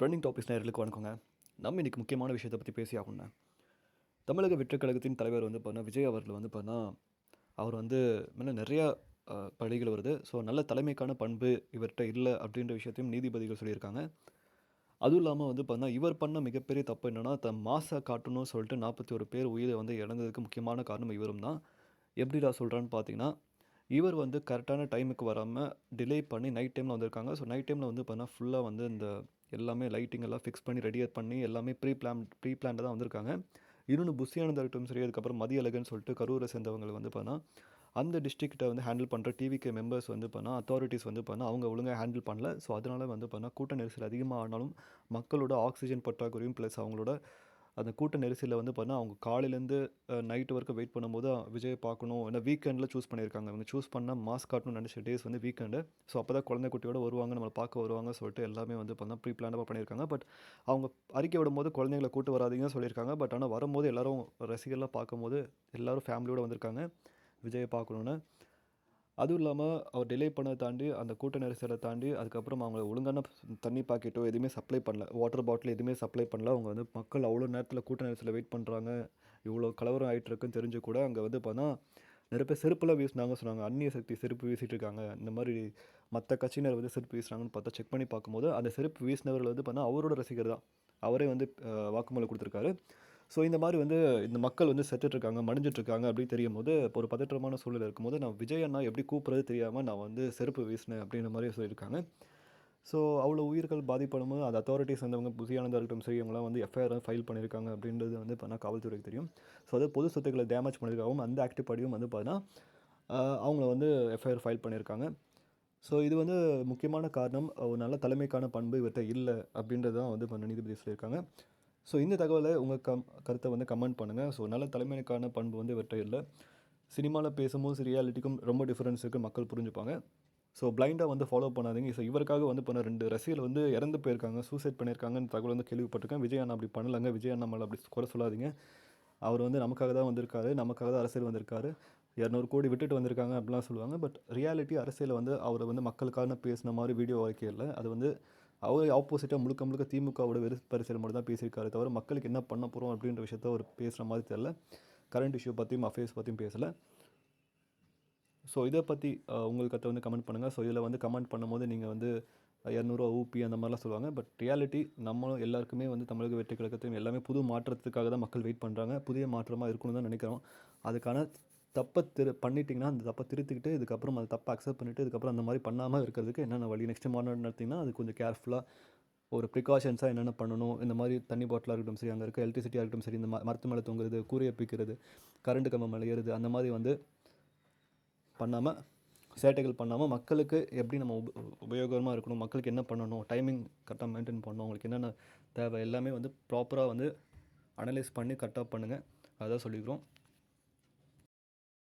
Trending topics நேர்களுக்கு வணக்கங்க. நம்ம இன்றைக்கி முக்கியமான விஷயத்தை பற்றி பேசி ஆகணுங்க. தமிழக வெற்றிக் கழகத்தின் தலைவர் வந்து பார்த்தீங்கன்னா விஜய் அவர்கள் வந்து பார்த்தீங்கன்னா அவர் வந்து மேலே நிறையா பள்ளிகள் வருது. ஸோ நல்ல தலைமைக்கான பண்பு இவர்கிட்ட இல்லை அப்படின்ற விஷயத்தையும் நீதிபதிகள் சொல்லியிருக்காங்க. அதுவும் இல்லாமல் வந்து பார்த்தீங்கன்னா இவர் பண்ண மிகப்பெரிய தப்பு என்னென்னா தன் மாசை காட்டணும்னு சொல்லிட்டு நாற்பத்தி ஒரு பேர் உயிரை வந்து இழந்ததுக்கு முக்கியமான காரணம் இவரும் தான். எப்படிடா சொல்கிறான்னு பார்த்தீங்கன்னா இவர் வந்து கரெக்டான டைமுக்கு வராமல் டிலே பண்ணி நைட் டைமில் வந்திருக்காங்க. ஸோ நைட் டைமில் வந்து பார்த்தீங்கன்னா ஃபுல்லாக வந்து இந்த எல்லாமே லைட்டிங் எல்லாம் ஃபிக்ஸ் பண்ணி ரெடி பண்ணி எல்லாமே ப்ரீ பிளான் ப்ரீ பிளான்டாக தான் வந்திருக்காங்க. இன்னொன்று புஷியானந்த இருக்கட்டும் சரி அதுக்கப்புறம் மதியழகன் சொல்லிட்டு கரூரை சேர்ந்தவங்களை வந்து பார்த்தா அந்த டிஸ்ட்ரிக்ட்டை வந்து ஹேண்டில் பண்ணுற டிவிகே மெம்பர்ஸ் வந்து பண்ணால் அத்தாரிட்டிஸ் வந்து பண்ணால் அவங்க ஒழுங்காக ஹேண்டில் பண்ணல. ஸோ அதனால வந்து பண்ணால் கூட்ட நெரிசல் அதிகமாக ஆனாலும் மக்களோட ஆக்சிஜன் பற்றாக்குறையும் ப்ளஸ் அவங்களோட அந்த கூட்ட நெரிசலில் வந்து பார்த்தா அவங்க காலையிலேருந்து நைட்டு வரைக்கும் வெயிட் பண்ணும்போது விஜய் பார்க்கணும். ஏன்னா வீக்கெண்டில் சூஸ் பண்ணியிருக்காங்க. அவங்க சூஸ் பண்ணால் மாஸ்க் காட்டணும்னு நினச்ச டேஸ் வந்து வீக்கெண்டு. ஸோ அப்போ தான் குழந்தை குட்டியோட வருவாங்க நம்மளை பார்க்க வருவாங்க சொல்லிட்டு எல்லாமே வந்து பார்த்தா ப்ரீ பிளானாக பண்ணியிருக்காங்க. பட் அவங்க அறிக்கை விடும்போது குழந்தைங்களை கூட்டு வராதிங்கன்னு சொல்லியிருக்காங்க. பட் ஆனால் வரும்போது எல்லாரும் ரசிகர்லாம் பார்க்கும்போது எல்லாரும் ஃபேமிலியோடு வந்திருக்காங்க. விஜயை பார்க்கணுன்னு அதுவும் இல்லாமல் அவர் டிலே பண்ணதை தாண்டி அந்த கூட்ட நெரிசலை தாண்டி அதுக்கப்புறம் அவங்கள ஒழுங்கான தண்ணி பாக்கெட்டோ எதுவுமே சப்ளை பண்ணல. வாட்டர் பாட்டில் எதுவுமே சப்ளை பண்ணல. அவங்க வந்து மக்கள் அவ்வளோ நேரத்தில் கூட்ட நெரிசலில் வெயிட் பண்ணுறாங்க இவ்வளோ கலவரம் ஆகிட்டு இருக்குன்னு தெரிஞ்சு கூட அங்கே வந்து பார்த்தா நிறைய பேர் செருப்பெல்லாம் வீசினாங்க சொன்னாங்க. அந்நிய சக்தி செருப்பு வீசிட்டு இருக்காங்க. இந்த மாதிரி மற்ற கட்சியினர் வந்து செருப்பு வீசுனாங்கன்னு பார்த்தா செக் பண்ணி பார்க்கும்போது அந்த செருப்பு வீசினவர்கள் வந்து பார்த்தா அவரோட ரசிகர் தான் அவரே வந்து வாக்குமூலம் கொடுத்துருக்காரு. ஸோ இந்த மாதிரி வந்து இந்த மக்கள் வந்து செத்துட்ருக்காங்க மடிஞ்சிட்ருக்காங்க அப்படின்னு தெரியும் போது ஒரு பதற்றமான சூழல் இருக்கும்போது நான் விஜய் அண்ணா எப்படி கூப்பிட்றது தெரியாமல் நான் வந்து செருப்பு வீசினேன் அப்படின்ற மாதிரி சொல்லியிருக்காங்க. ஸோ அவ்வளோ உயிர்கள் பாதிப்படும் போது அந்த அத்தாரிட்டிஸ் சேர்ந்தவங்க புதியானதாக இருக்கட்டும் சரி இவங்களாம் வந்து எஃப்ஐஆர் ஃபைல் பண்ணியிருக்காங்க அப்படின்றது வந்து பார்த்தா காவல்துறைக்கு தெரியும். ஸோ அது பொது சொத்துக்களை டேமேஜ் பண்ணியிருக்காகவும் அந்த ஆக்டிவ் படியும் வந்து பார்த்தா அவங்கள வந்து எஃப்ஐஆர் ஃபைல் பண்ணியிருக்காங்க. ஸோ இது வந்து முக்கியமான காரணம் ஒரு நல்ல தலைமைக்கான பண்பு இவர்கிட்ட இல்லை அப்படின்றது தான் வந்து நீதிபதி சொல்லியிருக்காங்க. ஸோ இந்த தகவலை உங்கள் கம் கருத்தை வந்து கமெண்ட் பண்ணுங்கள் ஸோ நல்ல தலைமைக்கான பண்பு வந்து இவர்கிட்ட இல்லை. சினிமாவில் பேசும்போது ரியாலிட்டிக்கும் ரொம்ப டிஃப்ரென்ஸ் இருக்குது மக்கள் புரிஞ்சுப்பாங்க. ஸோ பிளைண்டாக வந்து ஃபாலோ பண்ணாதீங்க. ஸோ இவருக்காக வந்து பண்ண ரெண்டு ரசிகர்கள் வந்து இறந்து போயிருக்காங்க. சூசைட் பண்ணியிருக்காங்கன்னு தகவல் வந்து கேள்விப்பட்டிருக்கேன். விஜய் அண்ணா அப்படி பண்ணலங்க. விஜய் அண்ணா மேலே அப்படி குறை சொல்லாதீங்க. அவர் வந்து நமக்காக தான் வந்திருக்காரு. நமக்காக தான் அரசியல் வந்திருக்காரு. இரநூறு கோடி விட்டுட்டு வந்திருக்காங்க அப்படிலாம் சொல்லுவாங்க. பட் ரியாலிட்டி அரசியலில் வந்து அவர் வந்து மக்களுக்கான பேசின மாதிரி வீடியோ வரைக்கும் இல்லை அது வந்து அவர் ஆப்போசிட்டாக முழுக்க முழுக்க திமுகவோட வெறுப்பரிசல் மட்டும் தான் பேசியிருக்காரு தவிர மக்களுக்கு என்ன பண்ண போகிறோம் அப்படின்ற விஷயத்த அவர் பேசுகிற மாதிரி தெரில கரண்ட் இஷ்யூ பற்றியும் அஃபேர்ஸ் பற்றியும் பேசலை. ஸோ இதை பற்றி உங்களுக்கு கற்று வந்து கமெண்ட் பண்ணுங்கள் ஸோ இதில் வந்து கமெண்ட் பண்ணும்போது நீங்கள் வந்து இரநூறுவா ஊபி அந்த மாதிரிலாம் சொல்லுவாங்க. பட் ரியாலிட்டி நம்மளும் எல்லாருக்குமே வந்து தமிழக வெற்றி கழகத்தையும் எல்லாமே புது மாற்றத்துக்காக தான் மக்கள் வெயிட் பண்ணுறாங்க புதிய மாற்றமாக இருக்கணும்னு தான் நினைக்கிறோம். அதுக்கான தப்பை திரு பண்ணிட்டிங்கன்னா அந்த தப்பை திருத்திக்கிட்டு இதுக்கப்புறம் அந்த தப்பை அக்செப்ட் பண்ணிவிட்டு இதுக்கப்புறம் அந்த மாதிரி பண்ணாமல் இருக்கிறதுக்கு என்னென்ன வழி? நெக்ஸ்ட் மாநாடு நடத்திங்கன்னா அது கொஞ்சம் கேர்ஃபுல்லாக ஒரு ப்ரிகாஷன்ஸாக என்னென்ன பண்ணணும்? இந்த மாதிரி தண்ணி பாட்டிலாக இருக்கட்டும் சரி அங்கே இருக்க எலக்ட்ரிசிட்டியாக இருக்கட்டும் சரி இந்த ம மரத்து மேலே தொங்குறது கூரையை பிக்கிறது கரண்ட் கம்பம் மேலே ஏறுது அந்த மாதிரி வந்து பண்ணாமல் சேட்டைகள் பண்ணாமல் மக்களுக்கு எப்படி நம்ம உப உபயோகமாக இருக்கணும்? மக்களுக்கு என்ன பண்ணணும்? டைமிங் கரெக்டாக மெயின்டைன் பண்ணணும்? அவங்களுக்கு என்னென்ன தேவை? எல்லாமே வந்து ப்ராப்பராக வந்து அனலைஸ் பண்ணி கரெக்டாக பண்ணுங்கள் அதான் சொல்லிக்கிறோம்.